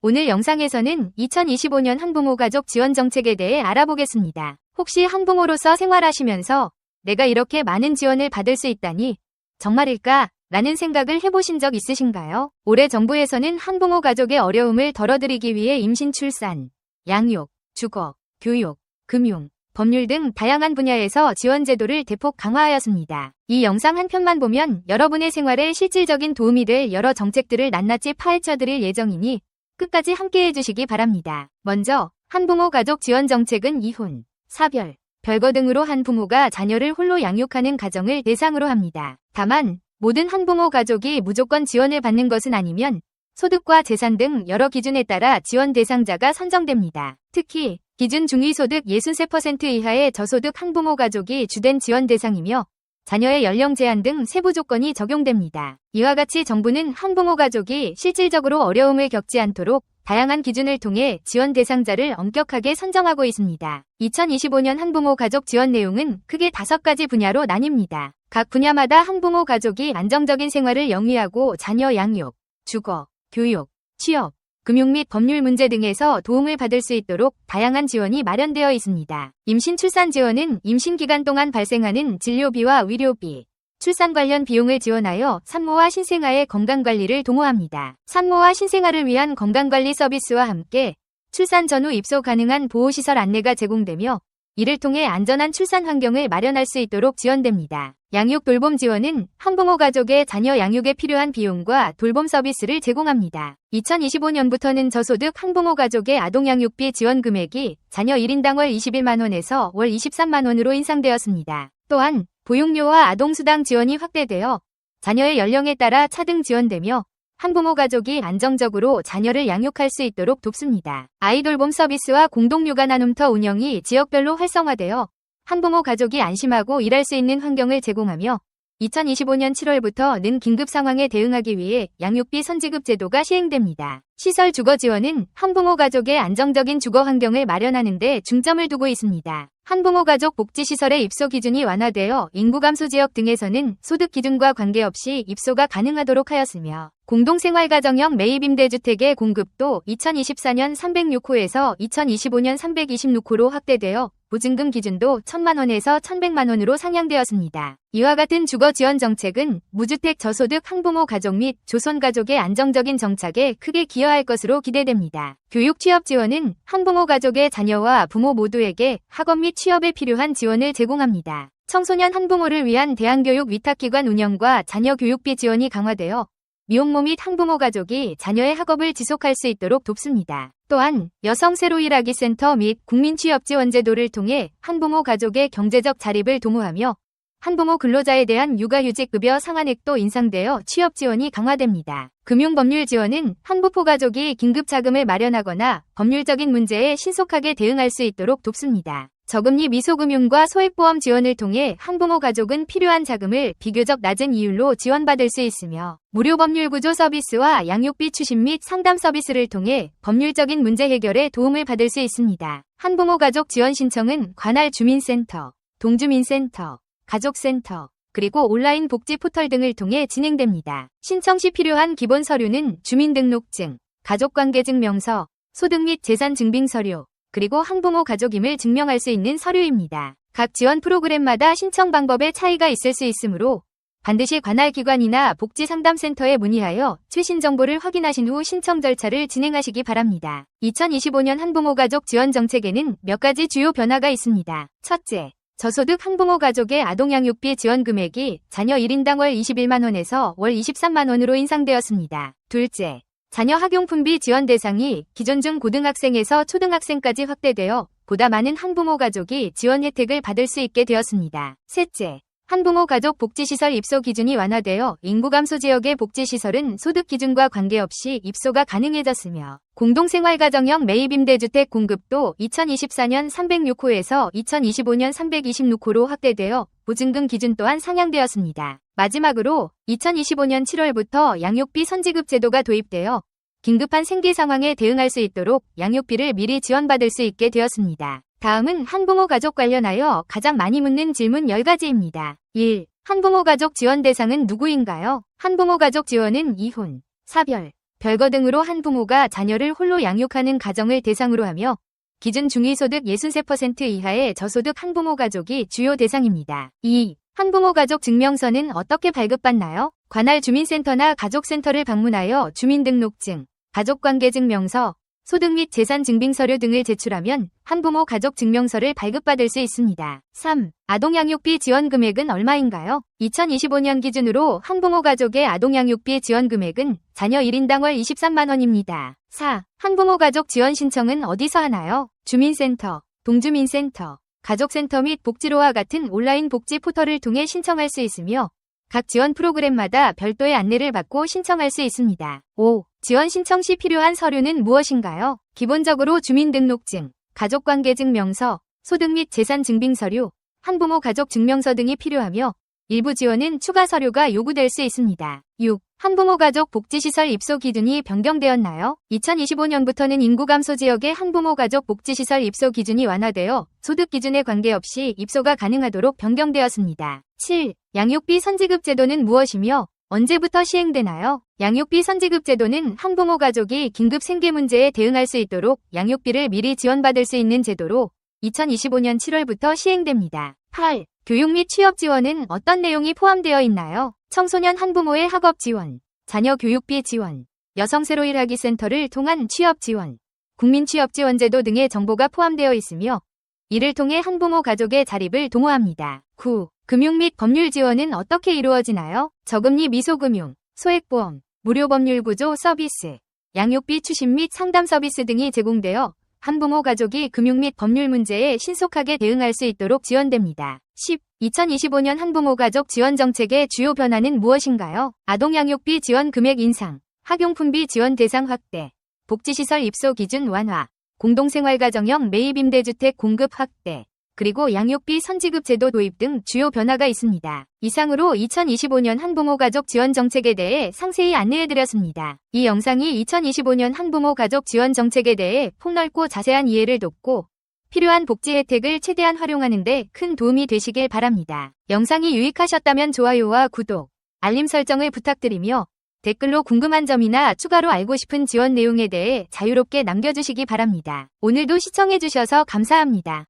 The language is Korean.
오늘 영상에서는 2025년 한부모 가족 지원 정책에 대해 알아보겠습니다. 혹시 한부모로서 생활하시면서 내가 이렇게 많은 지원을 받을 수 있다니 정말일까? 라는 생각을 해보신 적 있으신가요? 올해 정부에서는 한부모 가족의 어려움을 덜어드리기 위해 임신 출산, 양육, 주거, 교육, 금융, 법률 등 다양한 분야에서 지원 제도를 대폭 강화하였습니다. 이 영상 한 편만 보면 여러분의 생활에 실질적인 도움이 될 여러 정책들을 낱낱이 파헤쳐 드릴 예정이니 끝까지 함께 해 주시기 바랍니다. 먼저 한부모 가족 지원 정책은 이혼, 사별, 별거 등으로 한 부모가 자녀를 홀로 양육하는 가정을 대상으로 합니다. 다만 모든 한부모 가족이 무조건 지원을 받는 것은 아니면 소득과 재산 등 여러 기준에 따라 지원 대상자가 선정됩니다. 특히 기준 중위소득 63% 이하의 저소득 한부모 가족이 주된 지원 대상이며 자녀의 연령 제한 등 세부 조건이 적용됩니다. 이와 같이 정부는 한부모 가족이 실질적으로 어려움을 겪지 않도록 다양한 기준을 통해 지원 대상자를 엄격하게 선정하고 있습니다. 2025년 한부모 가족 지원 내용은 크게 다섯 가지 분야로 나뉩니다. 각 분야마다 한부모 가족이 안정적인 생활을 영위하고 자녀 양육, 주거, 교육, 취업, 금융 및 법률 문제 등에서 도움을 받을 수 있도록 다양한 지원이 마련되어 있습니다. 임신 출산 지원은 임신 기간 동안 발생하는 진료비와 위료비, 출산 관련 비용을 지원하여 산모와 신생아의 건강관리를 도모합니다. 산모와 신생아를 위한 건강관리 서비스와 함께 출산 전후 입소 가능한 보호시설 안내가 제공되며 이를 통해 안전한 출산 환경을 마련할 수 있도록 지원됩니다. 양육 돌봄 지원은 한부모 가족의 자녀 양육에 필요한 비용과 돌봄 서비스를 제공합니다. 2025년부터는 저소득 한부모 가족의 아동 양육비 지원 금액이 자녀 1인당 월 21만원에서 월 23만원으로 인상되었습니다. 또한 보육료와 아동수당 지원이 확대되어 자녀의 연령에 따라 차등 지원되며 한부모 가족이 안정적으로 자녀를 양육할 수 있도록 돕습니다. 아이돌봄 서비스와 공동육아 나눔터 운영이 지역별로 활성화되어 한부모 가족이 안심하고 일할 수 있는 환경을 제공하며 2025년 7월부터는 긴급 상황에 대응하기 위해 양육비 선지급 제도가 시행됩니다. 시설 주거 지원은 한부모 가족의 안정적인 주거 환경을 마련하는 데 중점을 두고 있습니다. 한부모 가족 복지시설의 입소 기준이 완화되어 인구 감소 지역 등에서는 소득 기준과 관계없이 입소가 가능하도록 하였으며 공동생활가정형 매입임대주택의 공급도 2024년 306호에서 2025년 326호로 확대되어 보증금 기준도 1천만원에서 1,100만원으로 상향되었습니다. 이와 같은 주거 지원 정책은 무주택 저소득 한부모 가족 및 조선 가족의 안정적인 정착에 크게 기여할 것으로 기대됩니다. 교육 취업 지원은 한부모 가족의 자녀와 부모 모두에게 학업 및 취업에 필요한 지원을 제공합니다. 청소년 한부모를 위한 대안교육 위탁기관 운영과 자녀 교육비 지원이 강화되어 미혼모 및 한부모 가족이 자녀의 학업을 지속할 수 있도록 돕습니다. 또한 여성 새로 일하기 센터 및 국민취업지원 제도를 통해 한부모 가족의 경제적 자립을 도모하며 한부모 근로자에 대한 육아휴직급여 상한액도 인상되어 취업 지원이 강화됩니다. 금융법률 지원은 한부모 가족이 긴급자금을 마련하거나 법률적인 문제에 신속하게 대응할 수 있도록 돕습니다. 저금리 미소금융과 소액보험 지원을 통해 한부모 가족은 필요한 자금을 비교적 낮은 이율로 지원받을 수 있으며 무료 법률 구조 서비스와 양육비 추심 및 상담 서비스를 통해 법률적인 문제 해결에 도움을 받을 수 있습니다. 한부모 가족 지원 신청은 관할 주민센터, 동주민센터, 가족센터, 그리고 온라인 복지 포털 등을 통해 진행됩니다. 신청 시 필요한 기본 서류는 주민등록증, 가족관계증명서, 소득 및 재산 증빙 서류, 그리고 한부모 가족임을 증명할 수 있는 서류입니다. 각 지원 프로그램마다 신청 방법에 차이가 있을 수 있으므로 반드시 관할 기관이나 복지상담센터에 문의하여 최신 정보를 확인하신 후 신청 절차를 진행하시기 바랍니다. 2025년 한부모 가족 지원 정책에는 몇 가지 주요 변화가 있습니다. 첫째, 저소득 한부모 가족의 아동양육비 지원 금액이 자녀 1인당 월 21만원에서 월 23만원으로 인상되었습니다. 둘째, 자녀 학용품비 지원 대상이 기존 중 고등학생에서 초등학생까지 확대되어 보다 많은 한부모 가족이 지원 혜택을 받을 수 있게 되었습니다. 셋째, 한부모 가족 복지시설 입소 기준이 완화되어 인구 감소 지역의 복지시설은 소득 기준과 관계없이 입소가 가능해졌으며 공동생활가정형 매입임대주택 공급도 2024년 306호에서 2025년 326호로 확대되어 보증금 기준 또한 상향되었습니다. 마지막으로 2025년 7월부터 양육비 선지급 제도가 도입되어 긴급한 생계 상황에 대응할 수 있도록 양육비를 미리 지원받을 수 있게 되었습니다. 다음은 한부모 가족 관련하여 가장 많이 묻는 질문 10가지입니다. 1. 한부모 가족 지원 대상은 누구인가요? 한부모 가족 지원은 이혼, 사별, 별거 등으로 한부모가 자녀를 홀로 양육하는 가정을 대상으로 하며 기준 중위소득 63% 이하의 저소득 한부모 가족이 주요 대상입니다. 2. 한부모 가족 증명서는 어떻게 발급받나요? 관할 주민센터나 가족센터를 방문하여 주민등록증, 가족관계증명서, 소득 및 재산 증빙 서류 등을 제출하면 한부모 가족 증명서를 발급받을 수 있습니다. 3. 아동 양육비 지원 금액은 얼마인가요? 2025년 기준으로 한부모 가족의 아동 양육비 지원 금액은 자녀 1인당 월 23만 원입니다. 4. 한부모 가족 지원 신청은 어디서 하나요? 주민센터, 동주민센터, 가족센터 및 복지로와 같은 온라인 복지 포털을 통해 신청할 수 있으며 각 지원 프로그램마다 별도의 안내를 받고 신청할 수 있습니다. 5. 지원 신청 시 필요한 서류는 무엇인가요? 기본적으로 주민등록증, 가족관계증명서, 소득 및 재산 증빙 서류, 한부모 가족 증명서 등이 필요하며 일부 지원은 추가 서류가 요구될 수 있습니다. 6. 한부모 가족 복지시설 입소 기준이 변경되었나요? 2025년부터는 인구 감소 지역의 한부모 가족 복지시설 입소 기준이 완화되어 소득 기준에 관계없이 입소가 가능하도록 변경되었습니다. 7. 양육비 선지급 제도는 무엇이며 언제부터 시행되나요? 양육비 선지급 제도는 한부모 가족이 긴급 생계 문제에 대응할 수 있도록 양육비를 미리 지원받을 수 있는 제도로 2025년 7월부터 시행됩니다. 8. 교육 및 취업 지원은 어떤 내용이 포함되어 있나요? 청소년 한부모의 학업 지원, 자녀 교육비 지원, 여성 새로 일하기 센터를 통한 취업 지원, 국민 취업 지원 제도 등의 정보가 포함되어 있으며 이를 통해 한부모 가족의 자립을 동호합니다. 9. 금융 및 법률 지원은 어떻게 이루어지나요? 저금리 미소금융, 소액보험, 무료 법률 구조 서비스, 양육비 추심 및 상담 서비스 등이 제공되어 한부모 가족이 금융 및 법률 문제에 신속하게 대응할 수 있도록 지원됩니다. 10. 2025년 한부모 가족 지원 정책의 주요 변화는 무엇인가요? 아동 양육비 지원 금액 인상, 학용품비 지원 대상 확대, 복지시설 입소 기준 완화, 공동생활가정형 매입임대주택 공급 확대, 그리고 양육비 선지급 제도 도입 등 주요 변화가 있습니다. 이상으로 2025년 한부모 가족 지원 정책에 대해 상세히 안내해드렸습니다. 이 영상이 2025년 한부모 가족 지원 정책에 대해 폭넓고 자세한 이해를 돕고 필요한 복지 혜택을 최대한 활용하는 데 큰 도움이 되시길 바랍니다. 영상이 유익하셨다면 좋아요와 구독, 알림 설정을 부탁드리며 댓글로 궁금한 점이나 추가로 알고 싶은 지원 내용에 대해 자유롭게 남겨주시기 바랍니다. 오늘도 시청해주셔서 감사합니다.